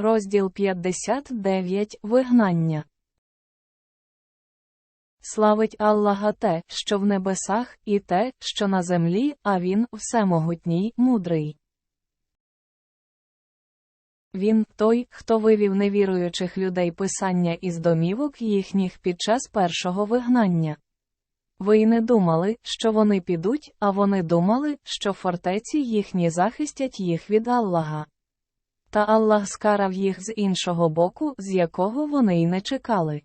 Розділ 59 Вигнання. Славить Аллаха те, що в небесах, і те, що на землі, а Він всемогутній, мудрий. Він той, хто вивів невіруючих людей писання із домівок їхніх під час першого вигнання. Ви й не думали, що вони підуть, а вони думали, що фортеці їхні захистять їх від Аллаха. Та Аллах скарав їх з іншого боку, з якого вони й не чекали.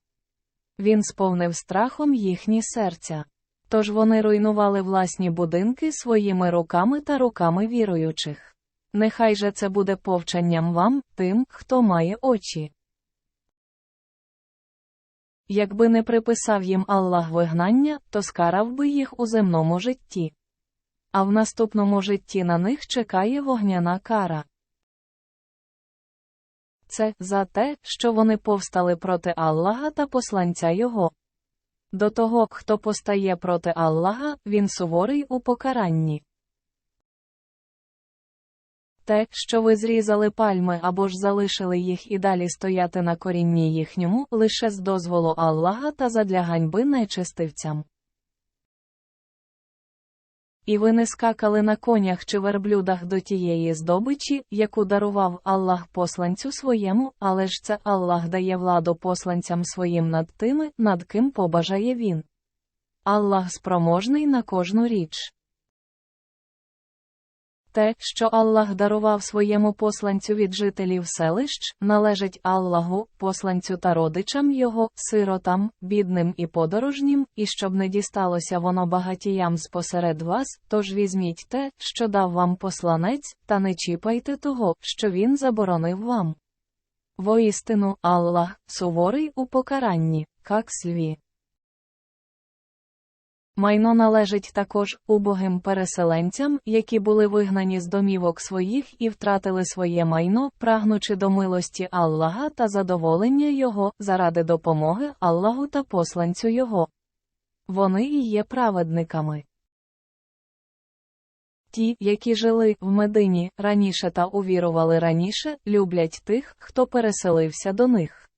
Він сповнив страхом їхні серця. Тож вони руйнували власні будинки своїми руками та руками віруючих. Нехай же це буде повчанням вам, тим, хто має очі. Якби не приписав їм Аллах вигнання, то скарав би їх у земному житті. А в наступному житті на них чекає вогняна кара. Це за те, що вони повстали проти Аллаха та посланця Його. До того, хто постає проти Аллаха, він суворий у покаранні. Те, що ви зрізали пальми або ж залишили їх і далі стояти на корінні їхньому, лише з дозволу Аллаха та задля ганьби нечистивцям. І ви не скакали на конях чи верблюдах до тієї здобичі, яку дарував Аллах посланцю своєму, але ж це Аллах дає владу посланцям своїм над тими, над ким побажає він. Аллах спроможний на кожну річ. Те, що Аллах дарував своєму посланцю від жителів селищ, належить Аллаху, посланцю та родичам його, сиротам, бідним і подорожнім, і щоб не дісталося воно багатіям спосеред вас, тож візьміть те, що дав вам посланець, та не чіпайте того, що він заборонив вам. Воістину, Аллах, суворий у покаранні, как слві. Майно належить також убогим переселенцям, які були вигнані з домівок своїх і втратили своє майно, прагнучи до милості Аллаха та задоволення Його, заради допомоги Аллаху та посланцю Його. Вони і є праведниками. Ті, які жили в Медині раніше та увірували раніше, люблять тих, хто переселився до них.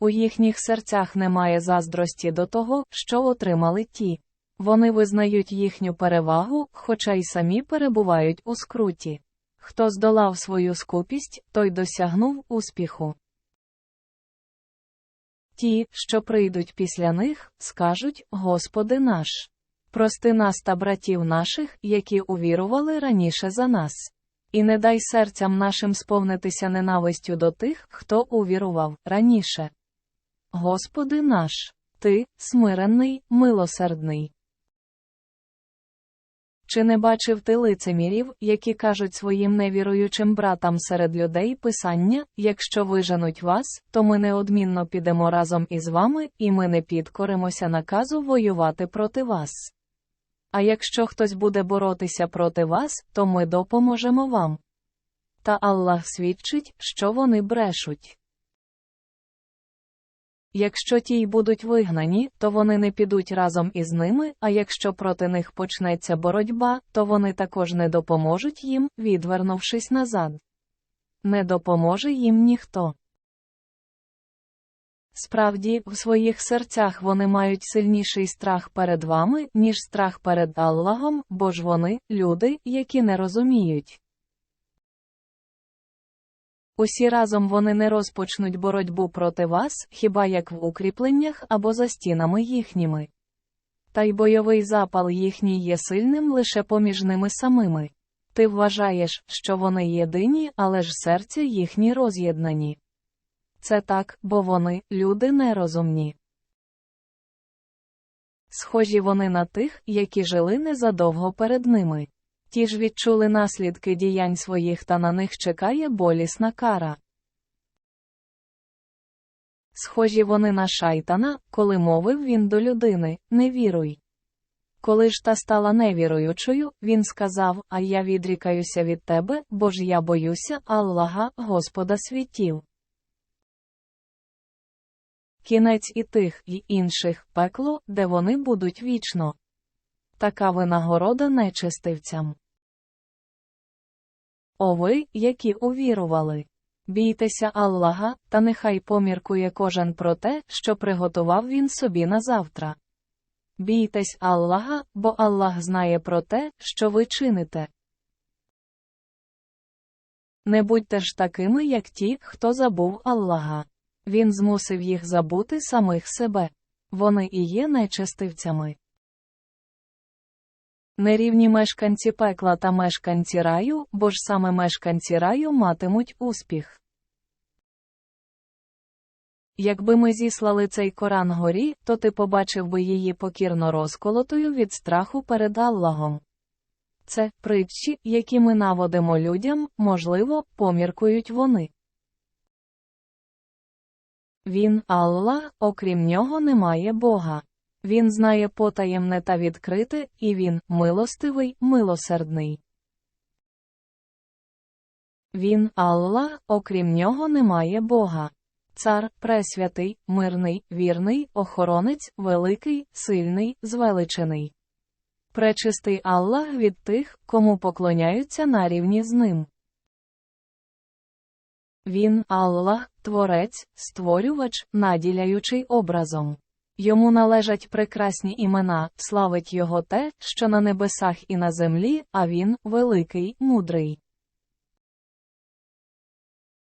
У їхніх серцях немає заздрості до того, що отримали ті. Вони визнають їхню перевагу, хоча й самі перебувають у скруті. Хто здолав свою скупість, той досягнув успіху. Ті, що прийдуть після них, скажуть Господи наш. Прости нас та братів наших, які увірували раніше за нас. І не дай серцям нашим сповнитися ненавистю до тих, хто увірував раніше. Господи наш, Ти, смиренний, милосердний. Чи не бачив ти лицемірів, які кажуть своїм невіруючим братам серед людей писання, якщо виженуть вас, то ми неодмінно підемо разом із вами, і ми не підкоримося наказу воювати проти вас. А якщо хтось буде боротися проти вас, то ми допоможемо вам. Та Аллах свідчить, що вони брешуть. Якщо ті й будуть вигнані, то вони не підуть разом із ними, а якщо проти них почнеться боротьба, то вони також не допоможуть їм, відвернувшись назад. Не допоможе їм ніхто. Справді, в своїх серцях вони мають сильніший страх перед вами, ніж страх перед Аллахом, бо ж вони люди, які не розуміють. Усі разом вони не розпочнуть боротьбу проти вас, хіба як в укріпленнях або за стінами їхніми. Та й бойовий запал їхній є сильним лише поміж ними самими. Ти вважаєш, що вони єдині, але ж серця їхні роз'єднані. Це так, бо вони, люди нерозумні. Схожі вони на тих, які жили незадовго перед ними. Ті ж відчули наслідки діянь своїх та на них чекає болісна кара. Схожі вони на шайтана, коли мовив він до людини Не віруй. Коли ж та стала невіруючою, він сказав А я відрікаюся від тебе, бо ж я боюся Аллаха, Господа світів. Кінець і тих, і інших пекло, де вони будуть вічно. Така винагорода нечистивцям. О ви, які увірували. Бійтеся Аллаха, та нехай поміркує кожен про те, що приготував він собі на завтра. Бійтесь Аллаха, бо Аллах знає про те, що ви чините. Не будьте ж такими, як ті, хто забув Аллаха. Він змусив їх забути самих себе. Вони і є нечестивцями. Нерівні мешканці пекла та мешканці раю, бо ж саме мешканці раю матимуть успіх. Якби ми зіслали цей Коран горі, то ти побачив би її покірно розколотою від страху перед Аллахом. Це притчі, які ми наводимо людям, можливо, поміркують вони. Він Аллах, окрім нього немає Бога. Він знає потаємне та відкрите, і він милостивий, милосердний. Він Аллах, окрім нього немає Бога. Цар, пресвятий, мирний, вірний, охоронець, великий, сильний, звеличений. Пречистий Аллах від тих, кому поклоняються на рівні з ним. Він Аллах, Творець, створювач, наділяючий образом. Йому належать прекрасні імена, славить його те, що на небесах і на землі, а він великий, мудрий.